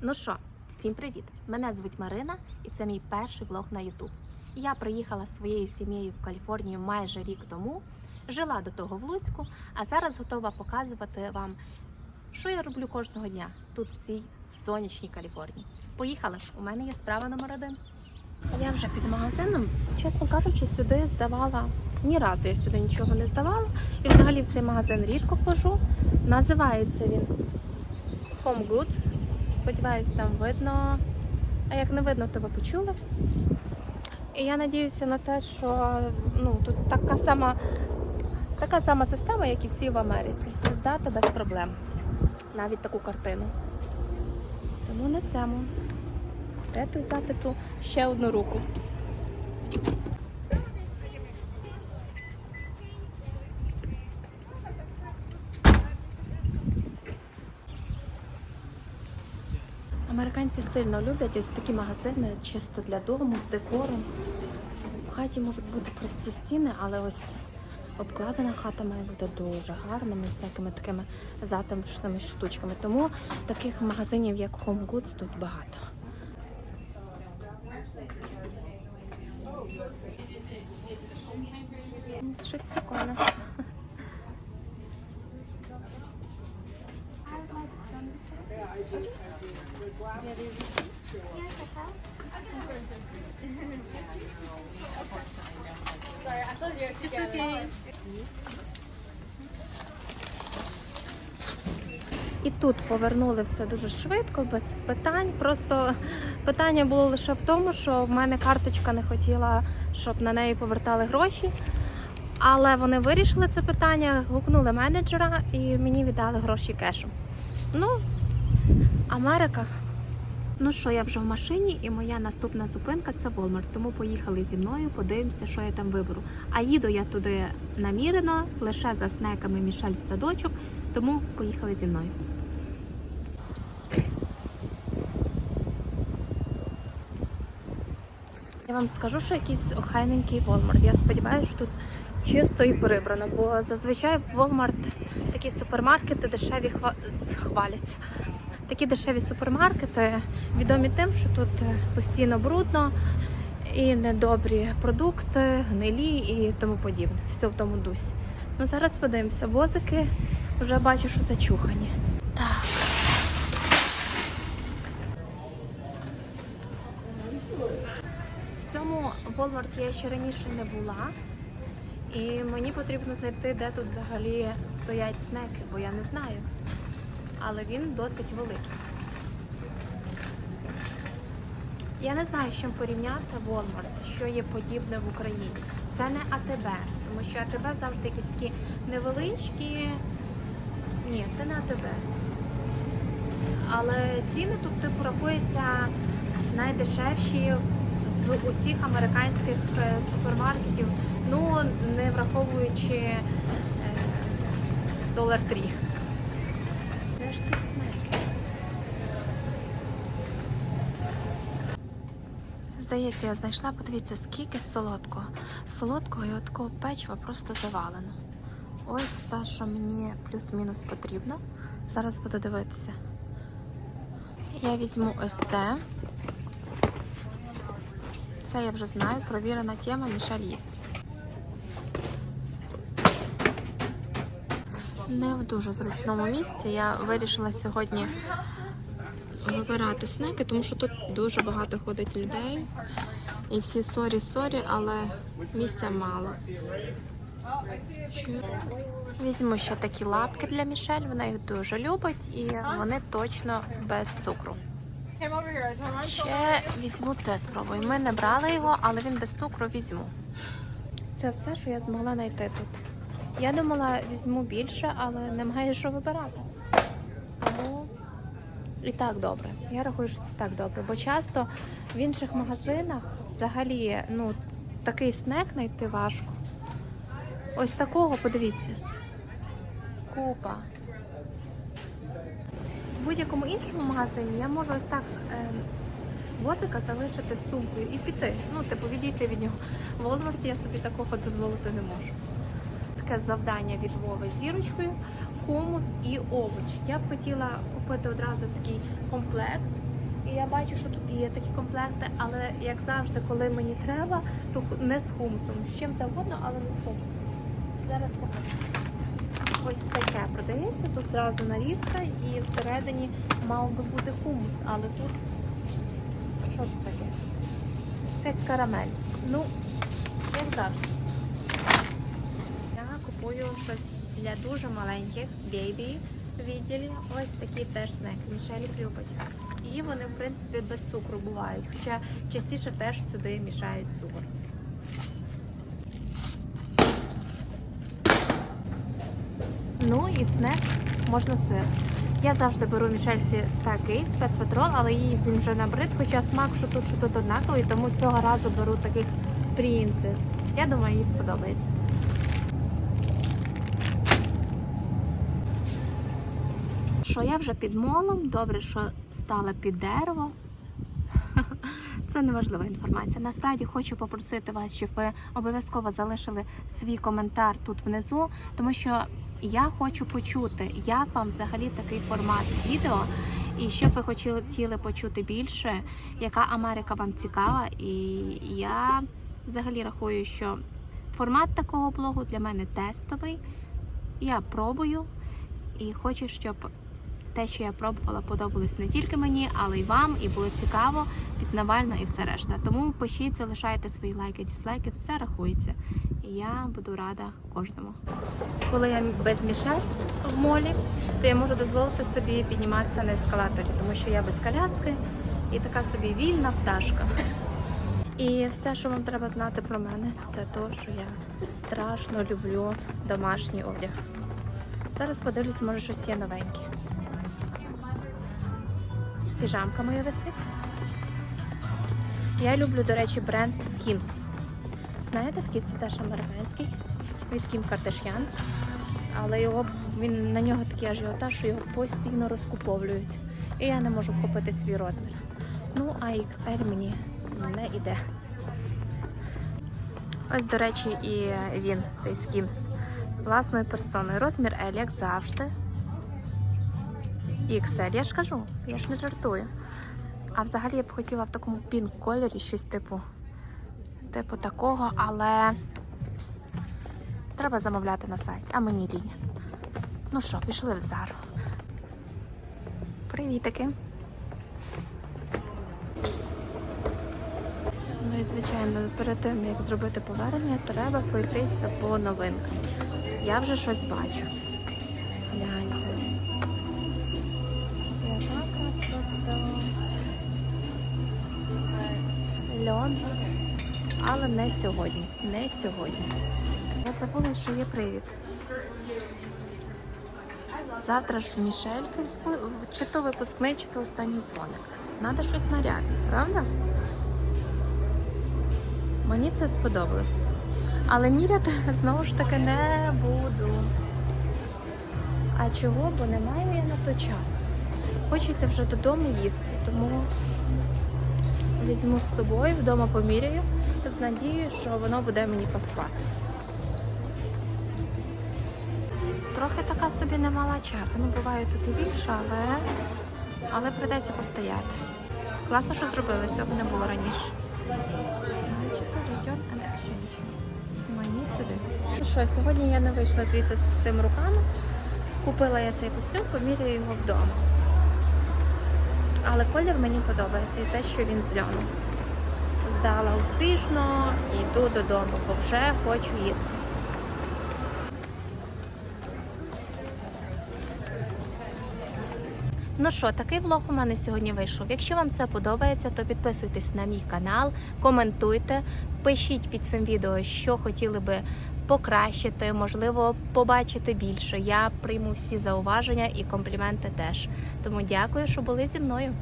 Ну що, всім привіт! Мене звуть Марина, і це мій перший влог на YouTube. Я приїхала зі своєю сім'єю в Каліфорнію майже рік тому. Жила до того в Луцьку, а зараз готова показувати вам, що я роблю кожного дня тут, в цій сонячній Каліфорнії. Поїхали! У мене є справа номер один. Я вже під магазином, чесно кажучи, сюди здавала. Ні разу я сюди нічого не здавала. І взагалі в цей магазин рідко ходжу. Називається він Home Goods. Сподіваюсь, там видно. А як не видно, то ви почули. І я надіюся на те, що ну, тут така сама, така сама система, як і всі в Америці. Здати без проблем. Навіть таку картину. Тому несемо. Де тут взяти ту ще одну руку? Американці сильно люблять ось такі магазини, чисто для дому, з декором. В хаті можуть бути прості стіни, але ось обкладена хата має бути дуже гарними, всякими такими затишними штучками. Тому таких магазинів, як Home Goods, тут багато. Щось прикольне. І тут повернули все дуже швидко, без питань. Просто питання було лише в тому, що в мене карточка не хотіла, щоб на неї повертали гроші. Але вони вирішили це питання, гукнули менеджера і мені віддали гроші кешем. Ну, Америка. Ну що, я вже в машині, і моя наступна зупинка це Walmart. Тому поїхали зі мною, подивимося, що я там виберу. А їду я туди намірено, лише за снеками Мішель в садочок, тому поїхали зі мною. Я вам скажу, що якийсь охайненький Walmart. Я сподіваюся, що тут чисто і прибрано, бо зазвичай в Walmart такі супермаркети дешеві хва- хваляться. Такі дешеві супермаркети відомі тим, що тут е, постійно брудно і недобрі продукти, гнилі і тому подібне. Все в тому дусі. Ну зараз подивимося, возики вже бачу, що зачухані. Так. В цьому Walmart я ще раніше не була. І мені потрібно знайти, де тут взагалі стоять снеки, бо я не знаю. Але він досить великий. Я не знаю, з чим порівняти Walmart, що є подібне в Україні. Це не АТБ, тому що АТБ завжди якісь такі невеличкі. Ні, це не АТБ. Але ціни тут типу рахуються найдешевші з усіх американських е, супермаркетів, ну не враховуючи е, долар трі. Де ж ці снеки? Здається, я знайшла, подивіться, скільки солодкого. Солодкого і такого печива просто завалено. Ось те, що мені плюс-мінус потрібно. Зараз буду дивитися. Я візьму ось це. Це я вже знаю, провірена тема Мішель їсть. Не в дуже зручному місці. Я вирішила сьогодні вибирати снеки, тому що тут дуже багато ходить людей. І всі сорі, сорі, але місця мало. Візьму ще такі лапки для Мішель, вона їх дуже любить і вони точно без цукру. Ще візьму це спробую. Ми не брали його, але він без цукру візьму. Це все, що я змогла знайти тут. Я думала, візьму більше, але немає що вибирати. Тому і так добре. Я рахую, що це так добре. Бо часто в інших магазинах взагалі ну, такий снек знайти важко. Ось такого, подивіться. Купа. В будь-якому іншому магазині я можу ось так е, возика залишити з сумкою і піти. Ну, типу, відійти від нього. В Walmart я собі такого дозволити не можу. Таке завдання від Вови зірочкою хумус і овочі. Я б хотіла купити одразу такий комплект. І я бачу, що тут є такі комплекти, але як завжди, коли мені треба, то не з хумусом. З чим завгодно, але не з хумусом. Зараз покажу. Ось таке продається. Тут зразу нарізка і всередині мав би бути хумус, але тут що це таке? Якась карамель. Ну, як завжди. Я купую щось для дуже маленьких бейбі відділі. Ось такі теж снеки. Мішель любить. І вони, в принципі, без цукру бувають. Хоча частіше теж сюди мішають цукор. Ну і снек можна сир. Я завжди беру мішельці такий з Петрол, але їй він вже набрид, хоча смак, що тут, що тут однаковий, тому цього разу беру таких принцес. Я думаю, їй сподобається. Що я вже під молом, добре, що стала під дерево. Це не важлива інформація. Насправді хочу попросити вас, щоб ви обов'язково залишили свій коментар тут внизу, тому що я хочу почути, як вам взагалі такий формат відео, і що ви хотіли почути більше, яка Америка вам цікава. І я взагалі рахую, що формат такого блогу для мене тестовий. Я пробую і хочу, щоб те, що я пробувала, подобалось не тільки мені, але й вам, і було цікаво, пізнавально і все решта. Тому пишіть, залишайте свої лайки, дізлайки, все рахується. І я буду рада кожному. Коли я без мішель в молі, то я можу дозволити собі підніматися на ескалаторі, тому що я без коляски і така собі вільна пташка. І все, що вам треба знати про мене, це те, що я страшно люблю домашній одяг. Зараз подивлюсь, може щось є новеньке. Піжамка моя висить. Я люблю, до речі, бренд Skims. Знаєте, такий це теж американський від Кім Кардашян. Але його він на нього такий ажіотаж, що його постійно розкуповують. І я не можу вхопити свій розмір. Ну, а XL мені не йде. Ось, до речі, і він, цей Skims, власною персоною. Розмір L, як завжди. XL, я ж кажу, я ж не жартую. А взагалі я б хотіла в такому пінк кольорі щось типу, типу такого, але треба замовляти на сайті, а мені лінь. Ну що, пішли в Зару. Привітики. Ну і звичайно, перед тим як зробити повернення, треба пройтися по новинкам. Я вже щось бачу. Гляньте. Льон. Але не сьогодні. Не сьогодні. Я забула, що є привід. Завтра ж у Мішельки чи то випускний, чи то останній дзвоник. Надо щось нарядне, правда? Мені це сподобалось. Але міряти знову ж таки не буду. А чого? Бо не маю я на то час. Хочеться вже додому їсти, тому візьму з собою, вдома поміряю, з надією, що воно буде мені пасувати. Трохи така собі немала черга. Ну, буває тут і більше, але, але прийдеться постояти. Класно, що зробили, цього не було раніше. Мені сюди. Ну що, сьогодні я не вийшла звідси з пустими руками. Купила я цей костюм, поміряю його вдома. Але колір мені подобається і те, що він з льону. Здала успішно, йду додому, бо вже хочу їсти. Ну що, такий влог у мене сьогодні вийшов. Якщо вам це подобається, то підписуйтесь на мій канал, коментуйте, пишіть під цим відео, що хотіли би покращити, можливо, побачити більше. Я прийму всі зауваження і компліменти теж. Тому дякую, що були зі мною.